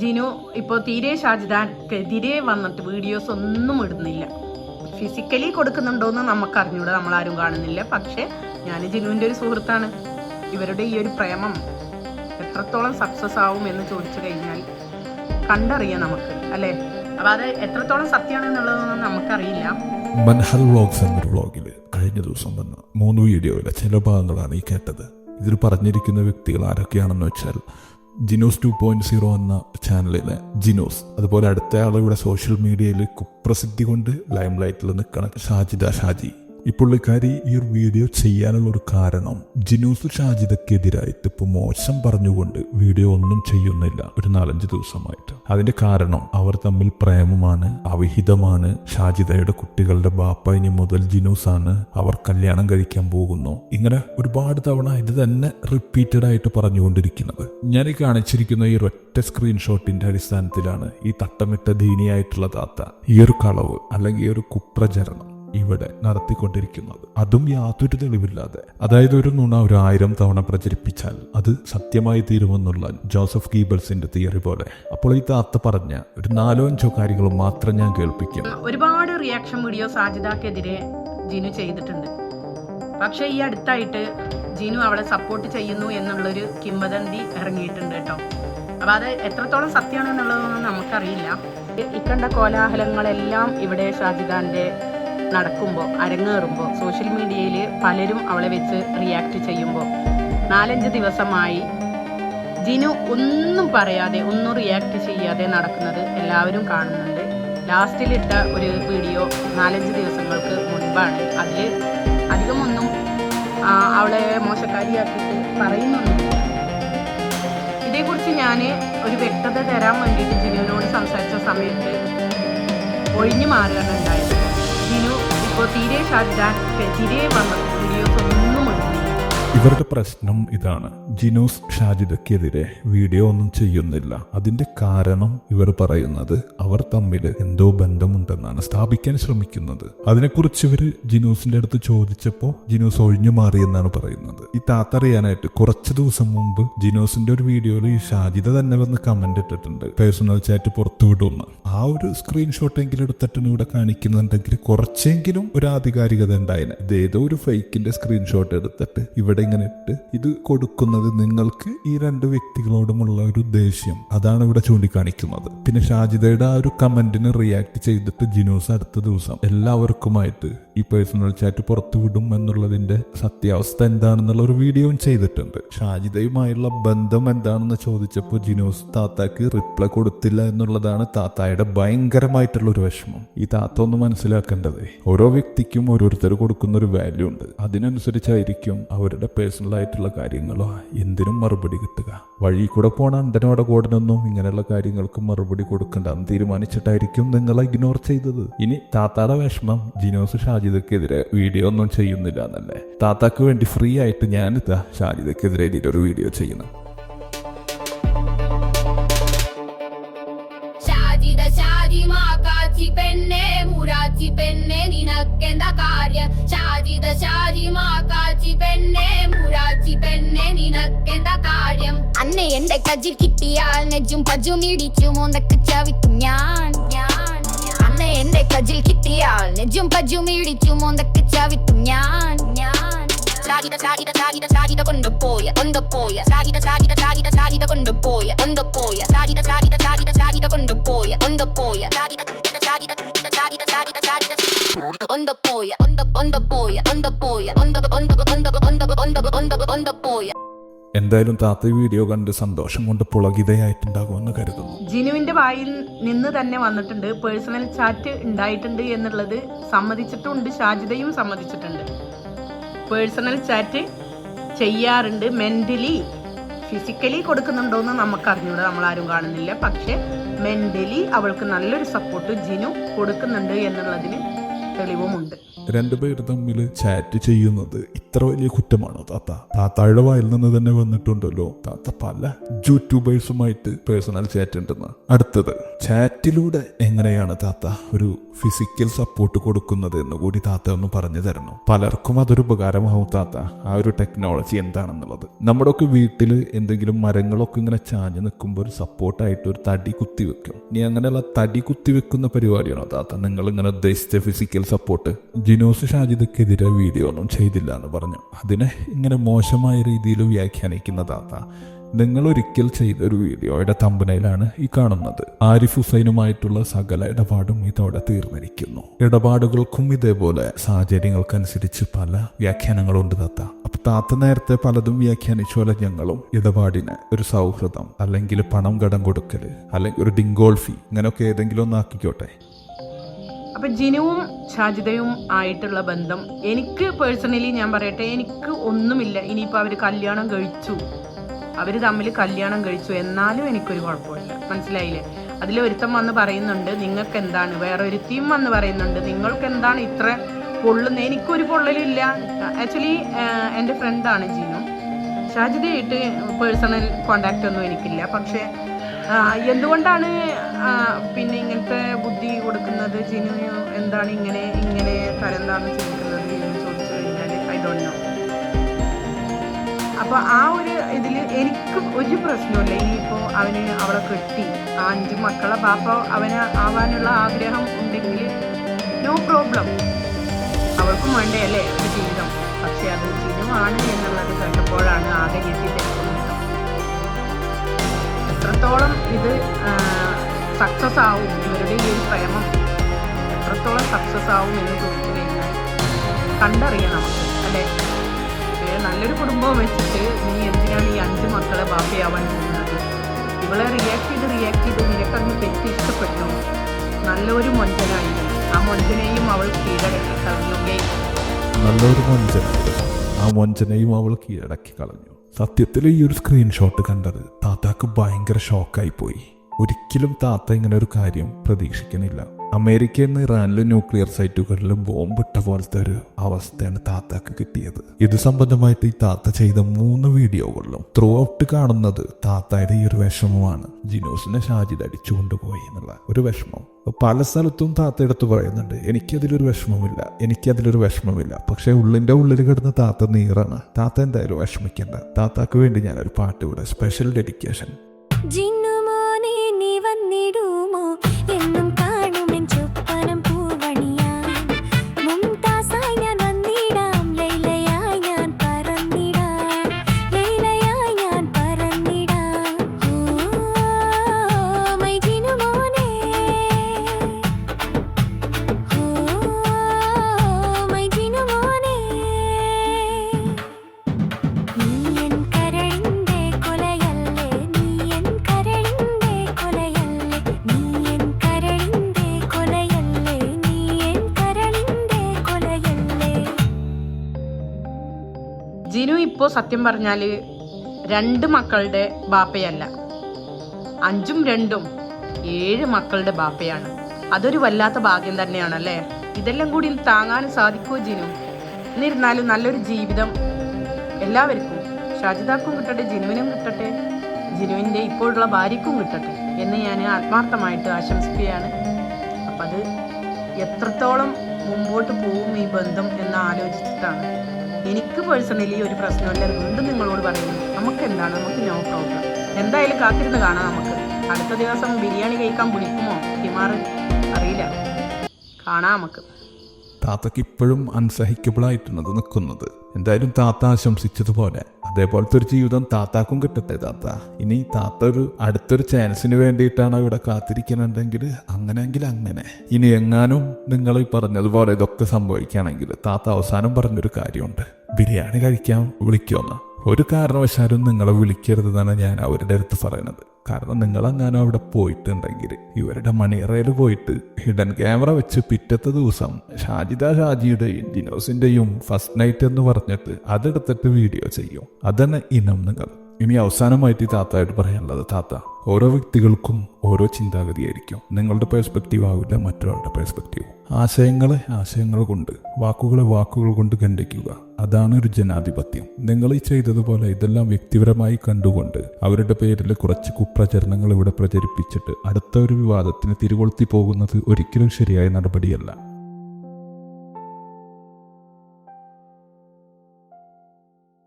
ജിനു ഇപ്പോൾ തീരെ ഷാജിദാൻക്കെതിരെ വന്നിട്ട് വീഡിയോസ് ഒന്നും ഇടുന്നില്ല. ഫിസിക്കലി കൊടുക്കുന്നുണ്ടോയെന്ന് നമുക്ക് അറിഞ്ഞൂടെ നമ്മളാരും കാണുന്നില്ല. പക്ഷേ ഞാൻ ജിനുവിന്റെ ഒരു സുഹൃത്താണ്. ഇവരുടെ ഈ ഒരു പ്രേമം എത്രത്തോളം സക്സസ് ആവും എന്ന് ചോദിച്ചു കഴിഞ്ഞാൽ കണ്ടറിയാം നമുക്ക് അല്ലേ? അപ്പം അത് എത്രത്തോളം സത്യമാണെന്നുള്ളതൊന്നും നമുക്കറിയില്ല. മൻഹൽ വ്ളോഗ്സ് എന്നൊരു വ്ളോഗിൽ കഴിഞ്ഞ ദിവസം വന്ന മൂന്ന് വീഡിയോയിലെ ചില ഭാഗങ്ങളാണ് ഈ കേട്ടത്. ഇതിൽ പറഞ്ഞിരിക്കുന്ന വ്യക്തികൾ ആരൊക്കെയാണെന്ന് വെച്ചാൽ ജിനോസ് ടു പോയിന്റ് സീറോ എന്ന ചാനലിലെ ജിനോസ്. അതുപോലെ അടുത്ത ആൾ സോഷ്യൽ മീഡിയയിൽ കുപ്രസിദ്ധി കൊണ്ട് ലൈം ലൈറ്റിൽ നിൽക്കണം ഷാജിദ ഷാജി. ഈ പുള്ളിക്കാരി ഈ ഒരു വീഡിയോ ചെയ്യാനുള്ള ഒരു കാരണം ജിനൂസ് ഷാജിദക്കെതിരായിട്ട് ഇപ്പോൾ മോശം പറഞ്ഞുകൊണ്ട് വീഡിയോ ഒന്നും ചെയ്യുന്നില്ല ഒരു നാലഞ്ച് ദിവസമായിട്ട്. അതിന്റെ കാരണം അവർ തമ്മിൽ പ്രേമമാണ് അവിഹിതമാണ്. ഷാജിദയുടെ കുട്ടികളുടെ ബാപ്പ ഇനി മുതൽ ജിനൂസ് ആണ് അവർ കല്യാണം കഴിക്കാൻ പോകുന്നു. ഇങ്ങനെ ഒരുപാട് തവണ ഇത് തന്നെ റിപ്പീറ്റഡ് ആയിട്ട് പറഞ്ഞുകൊണ്ടിരിക്കുന്നത്. ഞാൻ ഈ കാണിച്ചിരിക്കുന്ന ഈ ഒറ്റ സ്ക്രീൻഷോട്ടിന്റെ അടിസ്ഥാനത്തിലാണ് ഈ തട്ടമിട്ട ദീനിയായിട്ടുള്ള താത്ത. ഈ ഒരു കളവ് അല്ലെങ്കിൽ ഈ ഒരു കുപ്രചരണം ഇവിടെ നടത്തിക്കൊണ്ടിരിക്കുന്നത്. അതും യാതൊരു തെളിവില്ലാതെ. അതായത് ഒരു നുണ ഒരു ആയിരം തവണ പ്രചരിപ്പിച്ചാൽ അത് സത്യമായി തീരുമെന്നുള്ള ജോസഫ് ഗീബൽസിന്റെ തിയറി പോലെ. അപ്പോൾ ഈ താത്ത പറഞ്ഞ ഒരു നാലോ അഞ്ചോ കാര്യങ്ങൾ മാത്രം ഞാൻ കേൾപ്പിക്കും ഒരുപാട് റിയാക്ഷൻ വീഡിയോ സാധ്യതക്കെതിരെ ജിനു ചെയ്തിട്ടുണ്ട്. പക്ഷേ ഈ അടുത്തായിട്ട് ജിനു അവളെ സപ്പോർട്ട് ചെയ്യുന്നു എന്നുള്ളൊരു കിംവദന്തി ഇറങ്ങിയിട്ടുണ്ട് കേട്ടോ. അപ്പോൾ അത് എത്രത്തോളം സത്യമാണെന്നുള്ളതൊന്നും നമുക്കറിയില്ല. ഇക്കണ്ട കോലാഹലങ്ങളെല്ലാം ഇവിടെ ഷാജിദാന്റെ നടക്കുമ്പോൾ അരങ്ങേറുമ്പോൾ സോഷ്യൽ മീഡിയയിൽ പലരും അവളെ വെച്ച് റിയാക്ട് ചെയ്യുമ്പോൾ നാലഞ്ച് ദിവസമായി ജിനു ഒന്നും പറയാതെ ഒന്നും റിയാക്ട് ചെയ്യാതെ നടക്കുന്നത് എല്ലാവരും കാണുന്നുണ്ട്. ലാസ്റ്റിലിട്ട ഒരു വീഡിയോ നാലഞ്ച് ദിവസങ്ങൾക്ക് മുൻപാണ്. അതിൽ അധികമൊന്നും അവളെ മോശക്കാരിയാക്കിയിട്ട് പറയുന്നൊന്നുമില്ല. ഇതേക്കുറിച്ച് ഞാൻ ഒരു വ്യക്തത തരാൻ വേണ്ടിയിട്ട് ജിനുവിനോട് സംസാരിച്ച സമയത്ത് ഒഴിഞ്ഞു മാറുകയാണ് ഉണ്ടായത്. ജിനു ഇപ്പോൾ തീരെ ഷാജാൻ തീരെ വന്ന വീഡിയോസ് ഒന്നും ഇടുന്നില്ല ഇവരുടെ പ്രശ്നം ഇതാണ്. ജിനൂസ് ഷാജിദക്കെതിരെ വീഡിയോ ഒന്നും ചെയ്യുന്നില്ല. അതിന്റെ കാരണം ഇവർ പറയുന്നത് അവർ തമ്മിൽ എന്തോ ബന്ധമുണ്ടെന്നാണ് സ്ഥാപിക്കാൻ ശ്രമിക്കുന്നത്. അതിനെക്കുറിച്ച് ഇവർ ജിനൂസിന്റെ അടുത്ത് ചോദിച്ചപ്പോൾ ജിനൂസ് ഒഴിഞ്ഞു മാറിയെന്നാണ് പറയുന്നത്. ഈ താത്തറിയാനായിട്ട് കുറച്ച് ദിവസം മുമ്പ് ജിനൂസിന്റെ ഒരു വീഡിയോയിൽ ഈ ഷാജിദ തന്നെ വന്ന് കമന്റ് ഇട്ടിട്ടുണ്ട്. പേഴ്സണൽ ചാറ്റ് പുറത്തു വിടുമെന്ന് ആ ഒരു സ്ക്രീൻഷോട്ട് എങ്കിലും എടുത്തിട്ടാണ് ഇവിടെ കാണിക്കുന്നുണ്ടെങ്കിൽ കുറച്ചെങ്കിലും ഒരു ആധികാരികത ഉണ്ടായിന്. ഇത് ഒരു ഫേക്കിന്റെ സ്ക്രീൻഷോട്ട് എടുത്തിട്ട് ഇവിടെ ഇങ്ങനെ ഇട്ട് ഇത് കൊടുക്കുന്നത് നിങ്ങൾക്ക് ഈ രണ്ട് വ്യക്തികളോടുമുള്ള ഒരു ദേഷ്യം. അതാണ് ഇവിടെ ചൂണ്ടിക്കാണിക്കുന്നത്. പിന്നെ ഷാജിദയുടെ ആ ഒരു കമന്റിന് റിയാക്ട് ചെയ്തിട്ട് ജിനോസ് അടുത്ത ദിവസം എല്ലാവർക്കുമായിട്ട് ഈ പേഴ്സണൽ ചാറ്റ് പുറത്തു വിടും എന്നുള്ളതിന്റെ സത്യാവസ്ഥ എന്താണെന്നുള്ള ഒരു വീഡിയോയും ചെയ്തിട്ടുണ്ട്. ഷാജിദയുമായുള്ള ബന്ധം എന്താണെന്ന് ചോദിച്ചപ്പോൾ ജിനോസ് താത്താക്ക് റിപ്ലൈ കൊടുത്തില്ല എന്നുള്ളതാണ് താത്തായുടെ ഭയങ്കരമായിട്ടുള്ള ഒരു വിഷമം. ഈ താത്ത ഒന്ന് മനസ്സിലാക്കേണ്ടത് ഓരോ വ്യക്തിക്കും ഓരോരുത്തർ കൊടുക്കുന്ന ഒരു വാല്യൂ ഉണ്ട്. അതിനനുസരിച്ചായിരിക്കും അവരുടെ പേഴ്സണൽ ആയിട്ടുള്ള കാര്യങ്ങളോ എന്തിനും മറുപടി കിട്ടുക. വഴി കൂടെ പോണ അന്തനോടെ കൂടനൊന്നും ഇങ്ങനെയുള്ള കാര്യങ്ങൾക്ക് മറുപടി കൊടുക്കണ്ട എന്ന് തീരുമാനിച്ചിട്ടായിരിക്കും നിങ്ങൾ ഇഗ്നോർ ചെയ്തത്. ഇനി താത്താടെ വിഷമം ജിനോസ് ഷാജിദക്കെതിരെ വീഡിയോ ഒന്നും ചെയ്യുന്നില്ല എന്നല്ലേ? താത്താക്ക് വേണ്ടി ഫ്രീ ആയിട്ട് ഞാനിതാ ഷാജിദക്കെതിരെ ഒരു വീഡിയോ ചെയ്യുന്നു. പെണ്ണെ മുരാച്ചി പെണ്ണെ നിനക്കെന്താ കാര്യം? പെണ്ണെ മുരാച്ചി പെണ്ണെ നിനക്കെന്താ കാര്യം. അന്നെ എന്റെ കജിൽ കിട്ടിയാൽ നെജും പജും ഇടിച്ചു മോന്തക്ക് ചവിക്കും ഞാൻ ഞാൻ അന്നെ എന്റെ കജിൽ കിട്ടിയാൽ നെജും പജും ഇടിച്ചു മോന്തക്ക് ചവിക്കും ഞാൻ ഞാൻ ഷാജിദ ഷാജിദ ഷാജിദ ഷാജിദ കൊണ്ടുപോയ കൊണ്ടുപോയ ഷാജിദ ഷാജിദ ഷാജിദ ഷാജിദ കൊണ്ടുപോയ കൊണ്ടുപോയ ഷാജിദ ഷാജിദ ഷാജിദ ഷാജിദ കൊണ്ടുപോയ കൊണ്ടുപോയ ഷാജിദ ഷാജിദ കൊണ്ടുപോയ the on the on the on the on the boy. എന്തായാലും താത്ത വീഡിയോ കണ്ട് സന്തോഷം കൊണ്ട് പുളകിതയായിട്ടുണ്ടാകുമെന്ന് കരുതുന്നു. ജിനുവിന്റെ വായിൽ നിന്ന് തന്നെ വന്നിട്ടുണ്ട്. പേഴ്സണൽ ചാറ്റ് ഉണ്ടായിട്ടുണ്ട് എന്നുള്ളത് സമ്മതിച്ചിട്ടുണ്ട്. ഷാജിതയും സമ്മതിച്ചിട്ടുണ്ട്. പേഴ്സണൽ ചാറ്റ് ചെയ്യാറുണ്ട്. മെന്റലി ഫിസിക്കലി കൊടുക്കുന്നുണ്ടോയെന്ന് നമുക്ക് അറിഞ്ഞൂടെ നമ്മൾ ആരും കാണുന്നില്ല. പക്ഷെ മെന്റലി അവൾക്ക് നല്ലൊരു സപ്പോർട്ട് ജിനു കൊടുക്കുന്നുണ്ട് എന്നുള്ളതിന് തെളിവുമുണ്ട്. രണ്ടുപേർ തമ്മിൽ ചാറ്റ് ചെയ്യുന്നത് ഇത്ര വലിയ കുറ്റമാണോ താത്ത? താത്തായുടെ വായിൽ നിന്ന് തന്നെ വന്നിട്ടുണ്ടല്ലോ. താത്ത പല യൂട്യൂബേഴ്സുമായിട്ട് പേഴ്സണൽ ചാറ്റ് ഉണ്ടെന്ന്. അടുത്തത് ചാറ്റിലൂടെ എങ്ങനെയാണ് താത്ത ഒരു ഫിസിക്കൽ സപ്പോർട്ട് കൊടുക്കുന്നത് എന്ന് കൂടി താത്ത ഒന്ന് പറഞ്ഞു തരണം. പലർക്കും അതൊരു ഉപകാരമാവും താത്ത. ആ ഒരു ടെക്നോളജി എന്താണെന്നുള്ളത്. നമ്മുടെ ഒക്കെ വീട്ടിൽ എന്തെങ്കിലും മരങ്ങളൊക്കെ ഇങ്ങനെ ചാഞ്ഞ് നിൽക്കുമ്പോൾ ഒരു സപ്പോർട്ടായിട്ട് ഒരു തടി കുത്തി വെക്കും ഇനി അങ്ങനെയുള്ള തടി കുത്തി വെക്കുന്ന പരിപാടിയാണോ താത്ത? നിങ്ങൾ ഇങ്ങനെ ഉദ്ദേശിച്ച ഫിസിക്കൽ സപ്പോർട്ട് ജിനോസ് ഷാജിദക്കെതിരെ വീഡിയോ ഒന്നും ചെയ്തില്ല എന്ന് പറഞ്ഞു. അതിനെ ഇങ്ങനെ മോശമായ രീതിയിൽ വ്യാഖ്യാനിക്കുന്ന താത്ത നിങ്ങൾ ഒരിക്കൽ ചെയ്ത ഒരു വീഡിയോയുടെ തമ്പനയിലാണ് ഈ കാണുന്നത്. ആരിഫ് ഹുസൈനുമായിട്ടുള്ള സകല ഇടപാടും ഇതോടെ തീർന്നിരിക്കുന്നു. ഇടപാടുകൾക്കും ഇതേപോലെ സാഹചര്യങ്ങൾക്കനുസരിച്ച് പല വ്യാഖ്യാനങ്ങളുണ്ട് താത്ത. അപ്പൊ താത്ത നേരത്തെ പലതും വ്യാഖ്യാനിച്ച പോലെ ഞങ്ങളും? ഇടപാടിന് ഒരു സൗഹൃദം അല്ലെങ്കിൽ പണം കടം കൊടുക്കൽ അല്ലെങ്കിൽ ഒരു ഡിങ്കോൾഫി ഇങ്ങനെയൊക്കെ ഏതെങ്കിലും ഒന്ന് ആക്കിക്കോട്ടെ. അപ്പൊ ജിനുവും ഷാജിതയും ആയിട്ടുള്ള ബന്ധം എനിക്ക് പേഴ്സണലി ഞാൻ പറയട്ടെ എനിക്ക് ഒന്നുമില്ല. ഇനിയിപ്പോൾ അവർ കല്യാണം കഴിച്ചു. അവർ തമ്മിൽ കല്യാണം കഴിച്ചു. എന്നാലും എനിക്കൊരു കുഴപ്പമില്ല. മനസ്സിലായില്ലേ? അതിൽ ഒരുത്തം വന്ന് പറയുന്നുണ്ട് നിങ്ങൾക്ക് എന്താണ് വേറൊരുത്തിയും വന്ന് പറയുന്നുണ്ട് നിങ്ങൾക്ക് എന്താണ് ഇത്ര പൊള്ളുന്നത് എനിക്കൊരു പൊള്ളലില്ല ആക്ച്വലി എന്റെ ഫ്രണ്ടാണ് ജിനു. ഷാജിതയായിട്ട് പേഴ്സണൽ കോണ്ടാക്റ്റ് ഒന്നും എനിക്കില്ല. പക്ഷേ എന്തുകൊണ്ടാണ് പിന്നെ ഇങ്ങനത്തെ ബുദ്ധി കൊടുക്കുന്നത്? ജിനു എന്താണ് ഇങ്ങനെ ഇങ്ങനെ തരന്താണ് ചിന്തിക്കുന്നത് എന്ന് ചോദിച്ചു കഴിഞ്ഞാൽ ഐ ഡോണ്ട് നോ അപ്പോൾ ആ ഒരു ഇതിൽ എനിക്ക് ഒരു പ്രശ്നമില്ല ഇനിയിപ്പോൾ അവന് അവളെ കെട്ടി ആ അഞ്ച് മക്കളെ പാപ്പ അവന് ആവാനുള്ള ആഗ്രഹം ഉണ്ടെങ്കിൽ നോ പ്രോബ്ലം അവൾക്കും വേണ്ടേ അല്ലേ? ജീവിതം. പക്ഷെ അത് ജീവിതമാണ് എന്നുള്ളത് കണ്ടപ്പോഴാണ് ആകെ ഞെട്ടിത്തെടുക്കുന്നത് എത്രത്തോളം ഇത് സക്സസ് ആവും ഇവരുടെ ഈ പ്രേമം എത്രത്തോളം സക്സസ് ആവും എന്ന് ചോദിച്ചു കഴിഞ്ഞാൽ കണ്ടറിയാം നമുക്ക് അല്ലേ? നല്ലൊരു കുടുംബം വെച്ചിട്ട് നീ എന്തിനാണ് ഈ അഞ്ച് മക്കളെ ബാപ്പയാവാൻ പോകുന്നത് ഇവളെ റിയാക്ട് ചെയ്ത് റിയാക്ട് ചെയ്ത് നിനക്കങ്ങ് തെറ്റി ഇഷ്ടപ്പെട്ടു? നല്ലൊരു മൊഞ്ചനായി. ആ മൊഞ്ചനെയും അവൾ കീഴടക്കി കളഞ്ഞു നല്ലൊരു മൊഞ്ചനായി ആ മൊഞ്ചനെയും അവൾ കീഴടക്കി കളഞ്ഞു. സത്യത്തിൽ ഈ ഒരു സ്ക്രീൻഷോട്ട് കണ്ടത് താത്താക്ക് ഭയങ്കര ഷോക്കായി പോയി. ഒരിക്കലും താത്ത ഇങ്ങനെ ഒരു കാര്യം പ്രതീക്ഷിക്കണില്ല അമേരിക്കയിൽ നിന്ന് ഇറാനിലും ന്യൂക്ലിയർ സൈറ്റുകളിലും ബോംബിട്ട പോലത്തെ ഒരു അവസ്ഥയാണ് താത്താക്ക് കിട്ടിയത്. ഇത് സംബന്ധമായിട്ട് ഈ താത്ത ചെയ്ത മൂന്ന് വീഡിയോകളിലും ത്രൂ ഔട്ട് കാണുന്നത് താത്തയുടെ ഈ ഒരു വിഷമമാണ്. ജിനോസിനെ ഷാജിദ് അടിച്ചു കൊണ്ടുപോയി എന്നുള്ള ഒരു വിഷമം. പല സ്ഥലത്തും താത്ത എടുത്ത് പറയുന്നുണ്ട് എനിക്കതിലൊരു വിഷമമില്ല എനിക്കതിലൊരു വിഷമമില്ല. പക്ഷെ ഉള്ളിന്റെ ഉള്ളിൽ കിടന്ന താത്ത നീറാണ്. താത്ത എന്തായാലും വിഷമിക്കേണ്ട. താത്താക്ക് വേണ്ടി ഞാനൊരു പാട്ട് ഇവിടെ സ്പെഷ്യൽ ഡെഡിക്കേഷൻ ജിന്നുമോനെ ജിനു ഇപ്പോൾ സത്യം പറഞ്ഞാൽ രണ്ട് മക്കളുടെ ബാപ്പയല്ല. അഞ്ചും രണ്ടും ഏഴ് മക്കളുടെ ബാപ്പയാണ്. അതൊരു വല്ലാത്ത ഭാഗ്യം തന്നെയാണല്ലേ? ഇതെല്ലാം കൂടി താങ്ങാൻ സാധിക്കുമോ ജിനു? എന്നിരുന്നാലും നല്ലൊരു ജീവിതം എല്ലാവർക്കും ഷാജിദാക്കും കിട്ടട്ടെ ജിനുവിനും കിട്ടട്ടെ ജിനുവിന്റെ ഇപ്പോഴുള്ള ഭാര്യയ്ക്കും കിട്ടട്ടെ എന്ന് ഞാൻ ആത്മാർത്ഥമായിട്ട് ആശംസിക്കുകയാണ്. അപ്പം അത് എത്രത്തോളം മുമ്പോട്ട് പോകും ഈ ബന്ധം എന്ന് ആലോചിച്ചിട്ടാണ്. എനിക്ക് പേഴ്സണലി ഒരു പ്രശ്നമില്ല. വീണ്ടും നിങ്ങളോട് പറയുന്നു നമുക്ക് എന്താണ് നമുക്ക് നോ പ്രോബ്ലം എന്തായാലും കാത്തിരുന്ന് കാണാം നമുക്ക്. അടുത്ത ദിവസം ബിരിയാണി കഴിക്കാൻ വിളിക്കുമോ? ഹിമാറ് അറിയില്ല. കാണാം നമുക്ക്. താത്തക്ക് ഇപ്പോഴും അൺസഹിക്കബിൾ അത് നിൽക്കുന്നത്. എന്തായാലും താത്ത ആശംസിച്ചതുപോലെ അതേപോലത്തെ ഒരു ജീവിതം താത്താക്കും കിട്ടട്ടെ താത്ത. ഇനി താത്ത ഒരു അടുത്തൊരു ചാൻസിന് വേണ്ടിയിട്ടാണ് ഇവിടെ കാത്തിരിക്കുന്നുണ്ടെങ്കിൽ അങ്ങനെയെങ്കിൽ അങ്ങനെ. ഇനി എങ്ങാനും നിങ്ങൾ ഈ പറഞ്ഞതുപോലെ ഇതൊക്കെ സംഭവിക്കുകയാണെങ്കിൽ താത്ത അവസാനം പറഞ്ഞൊരു കാര്യമുണ്ട്. ബിരിയാണി കഴിക്കാൻ വിളിക്കുമെന്ന് ഒരു കാരണവശാലും നിങ്ങളെ വിളിക്കരുത് എന്നാണ് ഞാൻ അവരുടെ അടുത്ത് പറയണത്. കാരണം നിങ്ങളെങ്ങാനും അവിടെ പോയിട്ടുണ്ടെങ്കിൽ ഇവരുടെ മണിയറയിൽ പോയിട്ട് ഹിഡൻ ക്യാമറ വെച്ച് പിറ്റത്തെ ദിവസം ഷാജിദ ഷാജിയുടെയും ജിനോസിന്റെയും ഫസ്റ്റ് നൈറ്റ് എന്ന് പറഞ്ഞിട്ട് അതെടുത്തിട്ട് വീഡിയോ ചെയ്യും. അതാണ് ഇനം നിങ്ങൾ. ഇനി അവസാനമായിട്ട് താത്തായിട്ട് പറയാനുള്ളത് താത്ത ഓരോ വ്യക്തികൾക്കും ഓരോ ചിന്താഗതിയായിരിക്കും. നിങ്ങളുടെ പേഴ്സ്പെക്റ്റീവ് ആവില്ല മറ്റൊരാളുടെ പേഴ്സ്പെക്റ്റീവ് ആശയങ്ങളെ ആശയങ്ങൾ കൊണ്ട് വാക്കുകളെ വാക്കുകൾ കൊണ്ട് ഖണ്ഡിക്കുക. അതാണ് ഒരു ജനാധിപത്യം. നിങ്ങൾ ഈ ചെയ്തതുപോലെ ഇതെല്ലാം വ്യക്തിപരമായി കണ്ടുകൊണ്ട് അവരുടെ പേരിൽ കുറച്ച് കുപ്രചരണങ്ങൾ ഇവിടെ പ്രചരിപ്പിച്ചിട്ട് അടുത്ത ഒരു വിവാദത്തിന് തിരികൊളുത്തി പോകുന്നത് ഒരിക്കലും ശരിയായ നടപടിയല്ല.